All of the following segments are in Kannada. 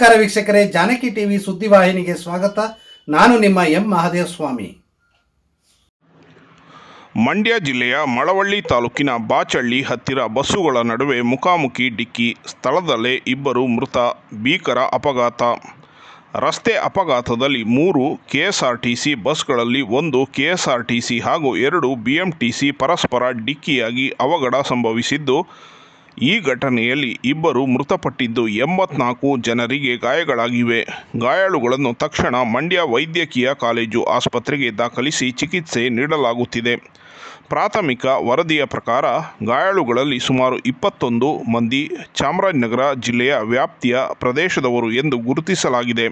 ನಮಸ್ಕಾರ ವೀಕ್ಷಕರೇ, ಜಾನಕಿ ಟಿವಿ ಸುದ್ದಿವಾಹಿನಿಗೆ ಸ್ವಾಗತ. ನಾನು ನಿಮ್ಮ ಎಂ ಮಹಾದೇವ ಸ್ವಾಮಿ ಮಂಡ್ಯ ಜಿಲ್ಲೆಯ ಮಳವಳ್ಳಿ ತಾಲೂಕಿನ ಬಾಚಳ್ಳಿ ಹತ್ತಿರ ಬಸ್ಸುಗಳ ನಡುವೆ ಮುಖಾಮುಖಿ ಡಿಕ್ಕಿ, ಸ್ಥಳದಲ್ಲೇ ಇಬ್ಬರು ಮೃತ, ಭೀಕರ ಅಪಘಾತ. ರಸ್ತೆ ಅಪಘಾತದಲ್ಲಿ ಮೂರು ಕೆಎಸ್ಆರ್ಟಿಸಿ ಬಸ್ಗಳಲ್ಲಿ ಒಂದು ಕೆಎಸ್ಆರ್ಟಿಸಿ ಹಾಗೂ ಎರಡು ಬಿಎಂಟಿಸಿ ಪರಸ್ಪರ ಡಿಕ್ಕಿಯಾಗಿ ಅವಘಡ ಸಂಭವಿಸಿದ್ದು ಈ ಘಟನೆಯಲ್ಲಿ ಇಬ್ಬರು ಮೃತಪಟ್ಟಿದ್ದು ಎಂಬತ್ನಾಲ್ಕು ಜನರಿಗೆ ಗಾಯಗಳಾಗಿವೆ. ಗಾಯಾಳುಗಳನ್ನು ತಕ್ಷಣ ಮಂಡ್ಯ ವೈದ್ಯಕೀಯ ಕಾಲೇಜು ಆಸ್ಪತ್ರೆಗೆ ದಾಖಲಿಸಿ ಚಿಕಿತ್ಸೆ ನೀಡಲಾಗುತ್ತಿದೆ. ಪ್ರಾಥಮಿಕ ವರದಿಯ ಪ್ರಕಾರ ಗಾಯಾಳುಗಳಲ್ಲಿ ಸುಮಾರು ಇಪ್ಪತ್ತೊಂದು ಮಂದಿ ಚಾಮರಾಜನಗರ ಜಿಲ್ಲೆಯ ವ್ಯಾಪ್ತಿಯ ಪ್ರದೇಶದವರು ಎಂದು ಗುರುತಿಸಲಾಗಿದೆ.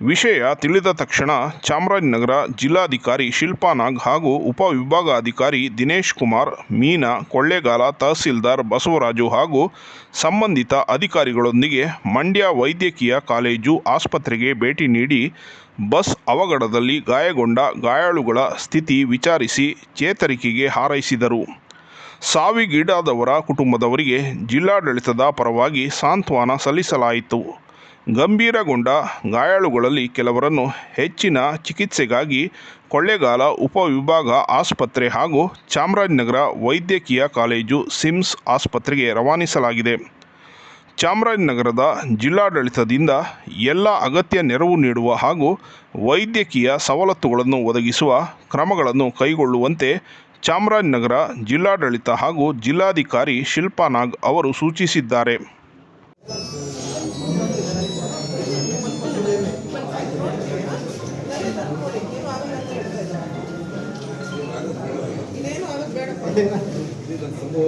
ವಿಷಯ ತಿಳಿದ ತಕ್ಷಣ ಚಾಮರಾಜನಗರ ಜಿಲ್ಲಾಧಿಕಾರಿ ಶಿಲ್ಪಾ ನಾಗ್ ಹಾಗೂ ಉಪವಿಭಾಗಾಧಿಕಾರಿ ದಿನೇಶ್ ಕುಮಾರ್, ಮೀನಾ ಕೊಳ್ಳೇಗಾಲ ತಹಸೀಲ್ದಾರ್ ಬಸವರಾಜು ಹಾಗೂ ಸಂಬಂಧಿತ ಅಧಿಕಾರಿಗಳೊಂದಿಗೆ ಮಂಡ್ಯ ವೈದ್ಯಕೀಯ ಕಾಲೇಜು ಆಸ್ಪತ್ರೆಗೆ ಭೇಟಿ ನೀಡಿ ಬಸ್ ಅವಘಡದಲ್ಲಿ ಗಾಯಗೊಂಡ ಗಾಯಾಳುಗಳ ಸ್ಥಿತಿ ವಿಚಾರಿಸಿ ಚೇತರಿಕೆಗೆ ಹಾರೈಸಿದರು. ಸಾವಿಗೀಡಾದವರ ಕುಟುಂಬದವರಿಗೆ ಜಿಲ್ಲಾಡಳಿತದ ಪರವಾಗಿ ಸಾಂತ್ವನ ಸಲ್ಲಿಸಲಾಯಿತು. ಗಂಭೀರಗೊಂಡ ಗಾಯಾಳುಗಳಲ್ಲಿ ಕೆಲವರನ್ನು ಹೆಚ್ಚಿನ ಚಿಕಿತ್ಸೆಗಾಗಿ ಕೊಳ್ಳೇಗಾಲ ಉಪವಿಭಾಗ ಆಸ್ಪತ್ರೆ ಹಾಗೂ ಚಾಮರಾಜನಗರ ವೈದ್ಯಕೀಯ ಕಾಲೇಜು ಸಿಮ್ಸ್ ಆಸ್ಪತ್ರೆಗೆ ರವಾನಿಸಲಾಗಿದೆ. ಚಾಮರಾಜನಗರದ ಜಿಲ್ಲಾಡಳಿತದಿಂದ ಎಲ್ಲ ಅಗತ್ಯ ನೆರವು ನೀಡುವ ಹಾಗೂ ವೈದ್ಯಕೀಯ ಸವಲತ್ತುಗಳನ್ನು ಒದಗಿಸುವ ಕ್ರಮಗಳನ್ನು ಕೈಗೊಳ್ಳುವಂತೆ ಚಾಮರಾಜನಗರ ಜಿಲ್ಲಾಡಳಿತ ಹಾಗೂ ಜಿಲ್ಲಾಧಿಕಾರಿ ಶಿಲ್ಪಾ ನಾಗ್ ಅವರು ಸೂಚಿಸಿದ್ದಾರೆ. ಸಂಭವ